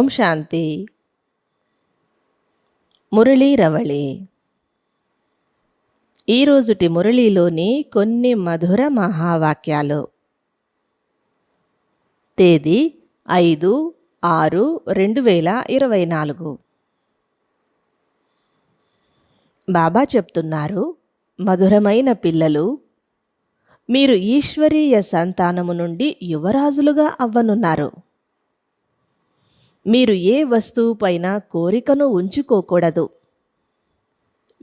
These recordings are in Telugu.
ఓం శాంతి. మురళీ రవళి. ఈరోజుటి మురళీలోని కొన్ని మధుర మహావాక్యాలు. తేదీ ఐదు ఆరు రెండు వేల ఇరవై నాలుగు. బాబా చెప్తున్నారు మధురమైన పిల్లలు మీరు ఈశ్వరీయ సంతానము నుండి యువరాజులుగా అవ్వనున్నారు. మీరు ఏ వస్తువుపైన కోరికను ఉంచుకోకూడదు.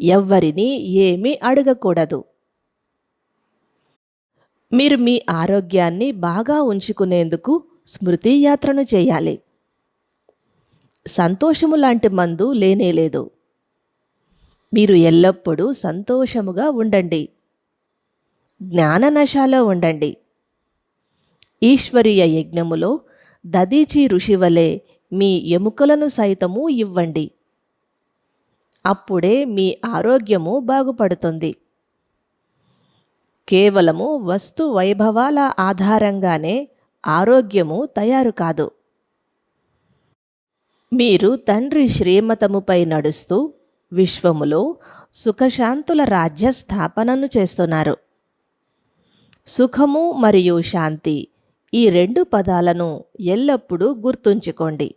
ఎవ్వరిని ఏమీ అడగకూడదు. మీరు మీ ఆరోగ్యాన్ని బాగా ఉంచుకునేందుకు స్మృతి యాత్రను చేయాలి. సంతోషము లాంటి మందు లేనేలేదు మీరు ఎల్లప్పుడూ సంతోషముగా ఉండండి. జ్ఞాననశాలో ఉండండి. ఈశ్వరీయ యజ్ఞములో దదీచి ఋషివలే మీ ఎముకలను సైతము ఇవ్వండి. అప్పుడే మీ ఆరోగ్యము బాగుపడుతుంది. కేవలము వస్తు వైభవాల ఆధారంగానే ఆరోగ్యము తయారు కాదు. మీరు తండ్రి శ్రీమతముపై నడుస్తూ విశ్వములో సుఖశాంతుల రాజ్య స్థాపనను చేస్తున్నారు. సుఖము మరియు శాంతి ఈ రెండు పదాలను ఎల్లప్పుడూ గుర్తుంచుకోండి.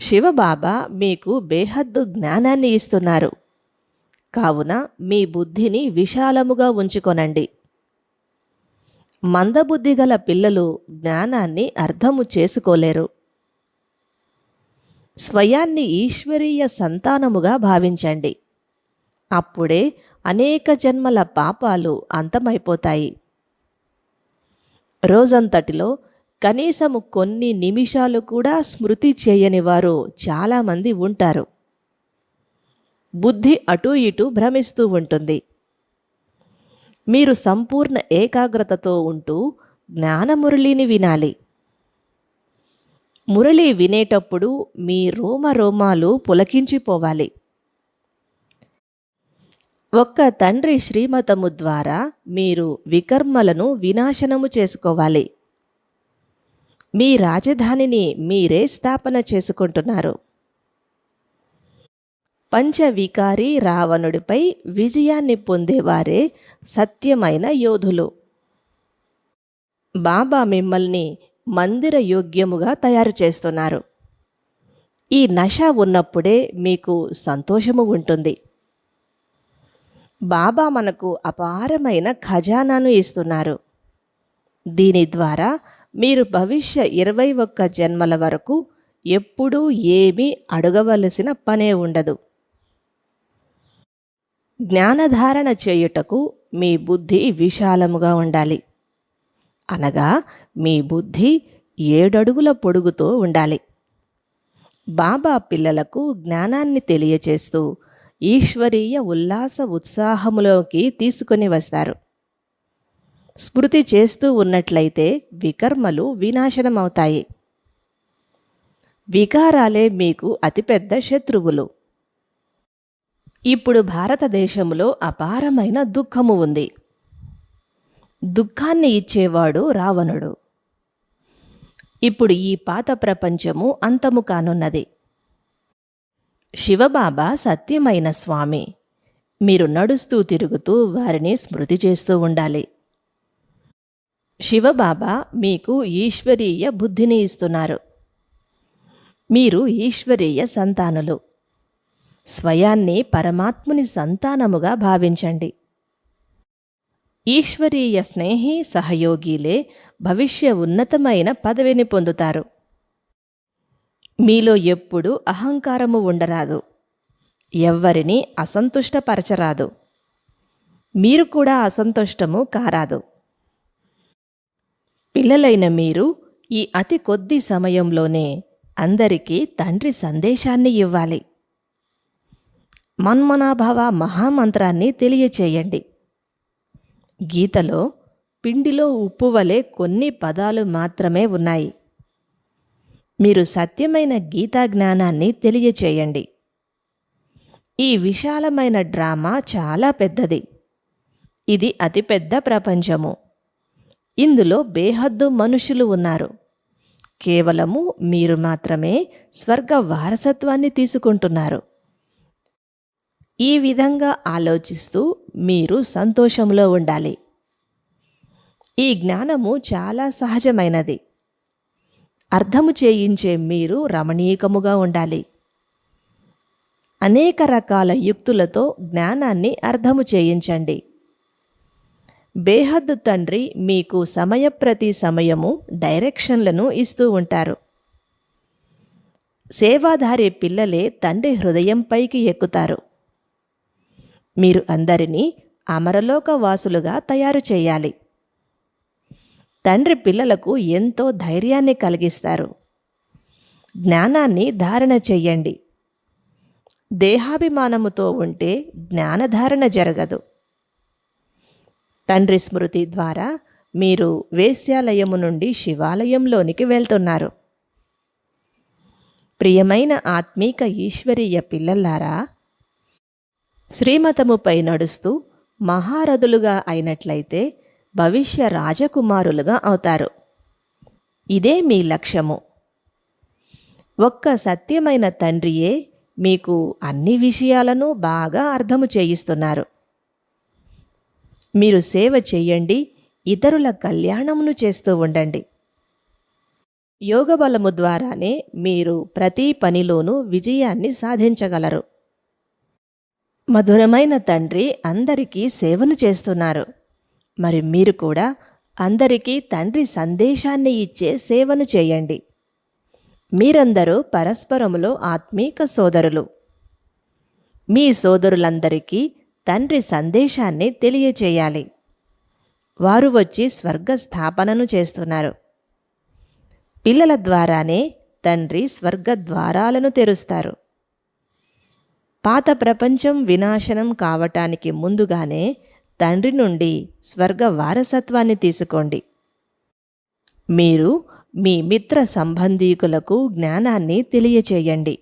శివబాబా మీకు బేహద్దు జ్ఞానాన్ని ఇస్తున్నారు. కావున మీ బుద్ధిని విశాలముగా ఉంచుకొనండి. మందబుద్ధి గల పిల్లలు జ్ఞానాన్ని అర్థము చేసుకోలేరు. స్వయాన్ని ఈశ్వరీయ సంతానముగా భావించండి. అప్పుడే అనేక జన్మల పాపాలు అంతమైపోతాయి. రోజంతటిలో కనీసము కొన్ని నిమిషాలు కూడా స్మృతి చేయని వారు చాలామంది ఉంటారు. బుద్ధి అటూ ఇటూ భ్రమిస్తూ ఉంటుంది. మీరు సంపూర్ణ ఏకాగ్రతతో ఉంటూ జ్ఞానమురళిని వినాలి. మురళి వినేటప్పుడు మీ రోమ రోమాలు పులకించిపోవాలి. ఒక్క తండ్రి శ్రీమతము ద్వారా మీరు వికర్మలను వినాశనము చేసుకోవాలి. మీ రాజధానిని మీరే స్థాపన చేసుకుంటున్నారు. పంచవికారి రావణుడిపై విజయాన్ని పొందేవారే సత్యమైన యోధులు. బాబా మిమ్మల్ని మందిర యోగ్యముగా తయారు చేస్తున్నారు. ఈ నష ఉన్నప్పుడే మీకు సంతోషము ఉంటుంది. బాబా మనకు అపారమైన ఖజానాను ఇస్తున్నారు. దీని ద్వారా మీరు భవిష్య ఇరవై ఒక్క జన్మల వరకు ఎప్పుడూ ఏమీ అడగవలసిన పనే ఉండదు. జ్ఞానధారణ చేయుటకు మీ బుద్ధి విశాలముగా ఉండాలి. అనగా మీ బుద్ధి ఏడడుగుల పొడుగుతో ఉండాలి. బాబా పిల్లలకు జ్ఞానాన్ని తెలియచేస్తూ ఈశ్వరీయ ఉల్లాస ఉత్సాహములోకి తీసుకొని వస్తారు. స్మృతి చేస్తూ ఉన్నట్లయితే వికర్మలు వినాశనమవుతాయి. వికారాలే మీకు అతిపెద్ద శత్రువులు. ఇప్పుడు భారతదేశంలో అపారమైన దుఃఖము ఉంది. దుఃఖాన్ని ఇచ్చేవాడు రావణుడు. ఇప్పుడు ఈ పాత ప్రపంచము అంతము కానున్నది. శివబాబా సత్యమైన స్వామి. మీరు నడుస్తూ తిరుగుతూ వారిని స్మృతి చేస్తూ ఉండాలి. శివబాబా మీకు ఈశ్వరీయ బుద్ధిని ఇస్తున్నారు. మీరు ఈశ్వరీయ సంతానులు. స్వయాన్ని పరమాత్ముని సంతానముగా భావించండి. ఈశ్వరీయ స్నేహి సహయోగిలే భవిష్య ఉన్నతమైన పదవిని పొందుతారు. మీలో ఎప్పుడు అహంకారము ఉండరాదు. ఎవ్వరిని అసంతుష్టపరచరాదు. మీరు కూడా అసంతుష్టము కారాదు. పిల్లలైన మీరు ఈ అతి కొద్ది సమయంలోనే అందరికీ తండ్రి సందేశాన్ని ఇవ్వాలి. మన్మనాభవ మహామంత్రాన్ని తెలియచేయండి. గీతలో పిండిలో ఉప్పు వలె కొన్ని పదాలు మాత్రమే ఉన్నాయి. మీరు సత్యమైన గీతా జ్ఞానాన్ని తెలియచేయండి. ఈ విశాలమైన డ్రామా చాలా పెద్దది. ఇది అతిపెద్ద ప్రపంచము. ఇందులో బేహద్దు మనుషులు ఉన్నారు. కేవలము మీరు మాత్రమే స్వర్గ వారసత్వాన్ని తీసుకుంటున్నారు. ఈ విధంగా ఆలోచిస్తూ మీరు సంతోషంలో ఉండాలి. ఈ జ్ఞానము చాలా సహజమైనది. అర్థము చేయించే మీరు రమణీయకముగా ఉండాలి. అనేక రకాల యుక్తులతో జ్ఞానాన్ని అర్థము చేయించండి. బేహద్దు తండ్రి మీకు సమయప్రతి సమయము డైరెక్షన్లను ఇస్తూ ఉంటారు. సేవాధారి పిల్లలే తండ్రి హృదయంపైకి ఎక్కుతారు. మీరు అందరినీ అమరలోక వాసులుగా తయారు చేయాలి. తండ్రి పిల్లలకు ఎంతో ధైర్యాన్ని కలిగిస్తారు. జ్ఞానాన్ని ధారణ చెయ్యండి. దేహాభిమానముతో ఉంటే జ్ఞానధారణ జరగదు. తండ్రి స్మృతి ద్వారా మీరు వేశ్యాలయము నుండి శివాలయంలోనికి వెళ్తున్నారు. ప్రియమైన ఆత్మీక ఈశ్వరీయ పిల్లలారా శ్రీమతముపై నడుస్తూ మహారథులుగా అయినట్లయితే భవిష్య రాజకుమారులుగా అవుతారు. ఇదే మీ లక్ష్యము. ఒక్క సత్యమైన తండ్రియే మీకు అన్ని విషయాలను బాగా అర్థము చేయిస్తున్నారు. మీరు సేవ చేయండి ఇతరుల కళ్యాణమును చేస్తూ ఉండండి. యోగ బలము ద్వారానే మీరు ప్రతి పనిలోనూ విజయాన్ని సాధించగలరు. మధురమైన తండ్రి అందరికీ సేవను చేస్తున్నారు. మరి మీరు కూడా అందరికీ తండ్రి సందేశాన్ని ఇచ్చే సేవను చేయండి. మీరందరూ పరస్పరములో ఆత్మీక సోదరులు. మీ సోదరులందరికీ తండ్రి సందేశాన్ని తెలియచేయాలి. వారు వచ్చి స్వర్గ స్థాపనను చేస్తున్నారు. పిల్లల ద్వారానే తండ్రి స్వర్గ ద్వారాలను తెరుస్తారు. పాత ప్రపంచం వినాశనం కావటానికి ముందుగానే తండ్రి నుండి స్వర్గ వారసత్వాన్ని తీసుకోండి. మీరు మీ మిత్ర సంబంధీకులకు జ్ఞానాన్ని తెలియచేయండి.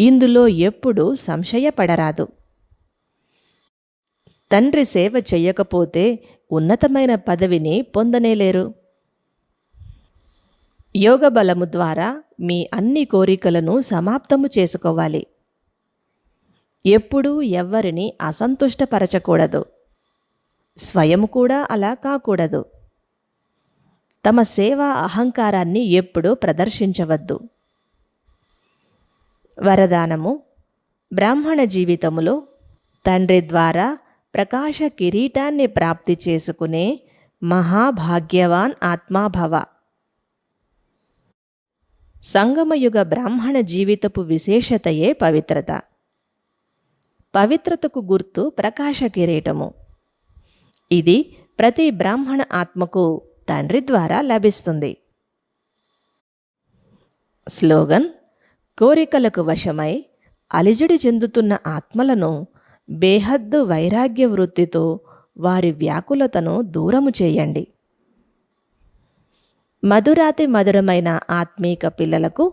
ఇందులో ఎప్పుడూ సంశయపడరాదు. తండ్రి సేవ చెయ్యకపోతే ఉన్నతమైన పదవిని పొందనేలేరు యోగ బలము ద్వారా మీ అన్ని కోరికలను సమాప్తము చేసుకోవాలి. ఎప్పుడూ ఎవ్వరిని అసంతుష్టపరచకూడదు. స్వయం కూడా అలా కాకూడదు. తమ సేవా అహంకారాన్ని ఎప్పుడూ ప్రదర్శించవద్దు. వరదానము బ్రాహ్మణ జీవితములో తండ్రి ద్వారా ప్రకాశ కిరీటాన్ని ప్రాప్తి చేసుకునే మహాభాగ్యవాన్ ఆత్మాభవ. సంగమయుగ బ్రాహ్మణ జీవితపు విశేషతయే పవిత్రత. పవిత్రతకు గుర్తు ప్రకాశ కిరీటము. ఇది ప్రతి బ్రాహ్మణ ఆత్మకు తండ్రి ద్వారా లభిస్తుంది. స్లోగన్ కోరికలకు వశమై అలిజడి చెందుతున్న ఆత్మలను బేహద్దు వైరాగ్య వృత్తితో వారి వ్యాకులతను దూరము చేయండి. మధురాతి మధురమైన ఆత్మీక పిల్లలకు